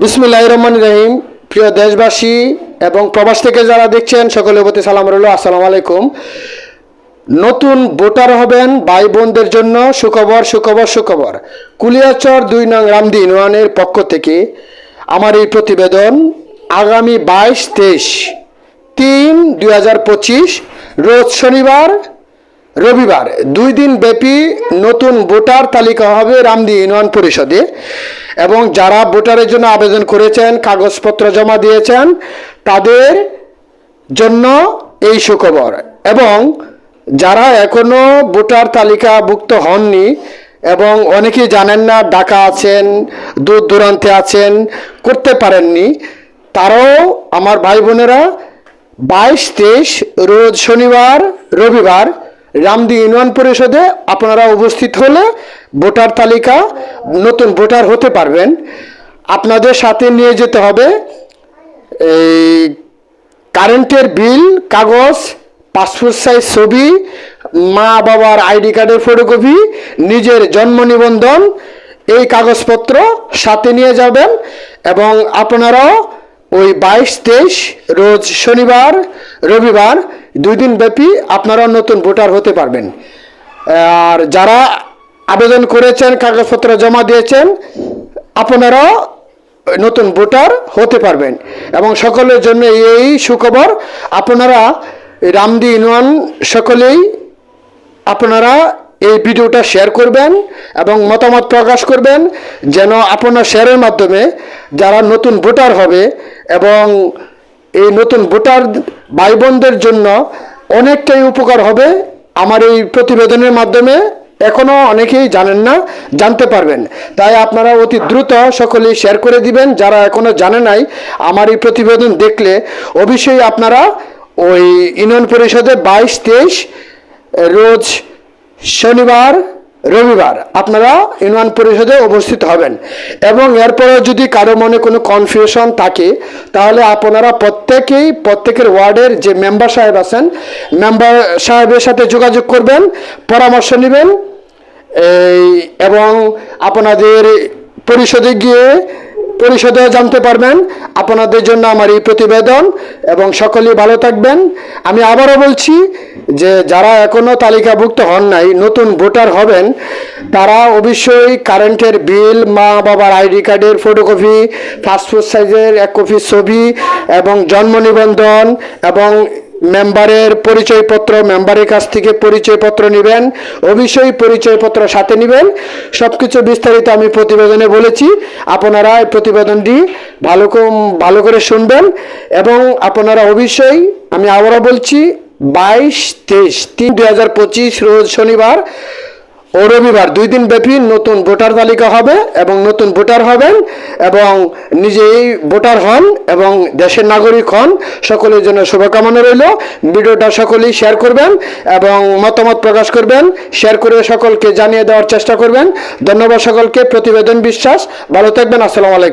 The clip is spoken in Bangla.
বিসমুল্লাহ রহমান রহিম। প্রিয় দেশবাসী এবং প্রবাস থেকে যারা দেখছেন, সকলের প্রতি সালাম রইল। আসসালামু আলাইকুম। নতুন ভোটার হবেন ভাই বোনদের জন্য। সুখবর সুখবর সুখবর। কুলিয়াচর দুই নং রামদি ইউনিয়নের পক্ষ থেকে আমার এই প্রতিবেদন আগামী বাইশ তেইশ তিন দুই হাজার পঁচিশ, রোজ শনিবার রবিবার, দুই দিন ব্যাপী নতুন ভোটার তালিকা হবে রামদি ইউনিয়ন পরিষদে। এবং যারা ভোটারের জন্য আবেদন করেছেন, কাগজপত্র জমা দিয়েছেন, তাদের জন্য এই সুখবর। এবং যারা এখনও ভোটার তালিকাভুক্ত হননি এবং অনেকেই জানেন না, ঢাকা আছেন, দূর দূরান্তে আছেন, করতে পারেননি, তারাও আমার ভাই বোনেরা বাইশ তেইশ, রোজ শনিবার, রবিবার রামদি ইউনিয়ন পরিষদে আপনারা উপস্থিত হলে ভোটার তালিকা নতুন ভোটার হতে পারবেন। আপনাদের সাথে নিয়ে যেতে হবে এই কারেন্টের বিল, কাগজ, পাসপোর্ট সাইজ ছবি, মা বাবার আইডি কার্ডের ফটোকপি, নিজের জন্ম নিবন্ধন, এই কাগজপত্র সাথে নিয়ে যাবেন এবং আপনারাও ওই বাইশ তেইশ রোজ শনিবার, রবিবার দুই দিন ব্যাপী আপনারা নতুন ভোটার হতে পারবেন। আর যারা আবেদন করেছেন, কাগজপত্র জমা দিয়েছেন, আপনারাও নতুন ভোটার হতে পারবেন। এবং সকলের জন্য এই সুখবর, আপনারা রামদি ইউনিয়ন সকলেই আপনারা এই ভিডিওটা শেয়ার করবেন এবং মতামত প্রকাশ করবেন, যেন আপনার শেয়ারের মাধ্যমে যারা নতুন ভোটার হবে এবং এই নতুন ভোটার ভাই বোনদের জন্য অনেকটাই উপকার হবে আমার এই প্রতিবেদনের মাধ্যমে। এখনও অনেকেই জানেন না, জানতে পারবেন। তাই আপনারা অতি দ্রুত সকলেই শেয়ার করে দিবেন। যারা এখনও জানে নাই, আমার এই প্রতিবেদন দেখলে অবশ্যই আপনারা ওই ইউনিয়ন পরিষদে বাইশ তেইশ, রোজ শনিবার রবিবার আপনারা ইউনিয়ন পরিষদে উপস্থিত হবেন। এবং এরপরেও যদি কারও মনে কোনো কনফিউশন থাকে, তাহলে আপনারা প্রত্যেকেই, প্রত্যেকের ওয়ার্ডের যে মেম্বার সাহেব আছেন মেম্বার সাহেবের সাথে যোগাযোগ করবেন, পরামর্শ নেবেন। এই, এবং আপনাদের পরিষদে গিয়ে পরিষদেও জানতে পারবেন। আপনাদের জন্য আমার এই প্রতিবেদন এবং সকলেই ভালো থাকবেন। আমি আবারও বলছি যে যারা এখনও তালিকাভুক্ত হন নাই, নতুন ভোটার হবেন, তারা অবশ্যই কারেন্টের বিল, মা বাবার আইডি কার্ডের ফটোকপি, পাসপোর্ট সাইজের এক কপি ছবি এবং জন্ম নিবন্ধন এবং মেম্বারের পরিচয়পত্র, মেম্বারের কাছ থেকে পরিচয়পত্র নেবেন, অবশ্যই পরিচয়পত্র সাথে নেবেন। সব কিছু বিস্তারিত আমি প্রতিবেদনে বলেছি। আপনারা এই প্রতিবেদনটি ভালো ভালো করে শুনবেন এবং আপনারা অবশ্যই, আমি আবারও বলছি, বাইশ তেইশ তিন দু হাজার পঁচিশ, রোজ শনিবার ও রবিবার দুই দিন ব্যাপী নতুন ভোটার তালিকা হবে এবং নতুন ভোটার হবেন এবং নিজেই ভোটার হন এবং দেশের নাগরিক হন। সকলের জন্য শুভকামনা রইল। ভিডিওটা সকলেই শেয়ার করবেন এবং মতামত প্রকাশ করবেন। শেয়ার করে সকলকে জানিয়ে দেওয়ার চেষ্টা করবেন। ধন্যবাদ সকলকে। প্রতিবেদন বিশ্বাস। ভালো থাকবেন। আসসালামু আলাইকুম।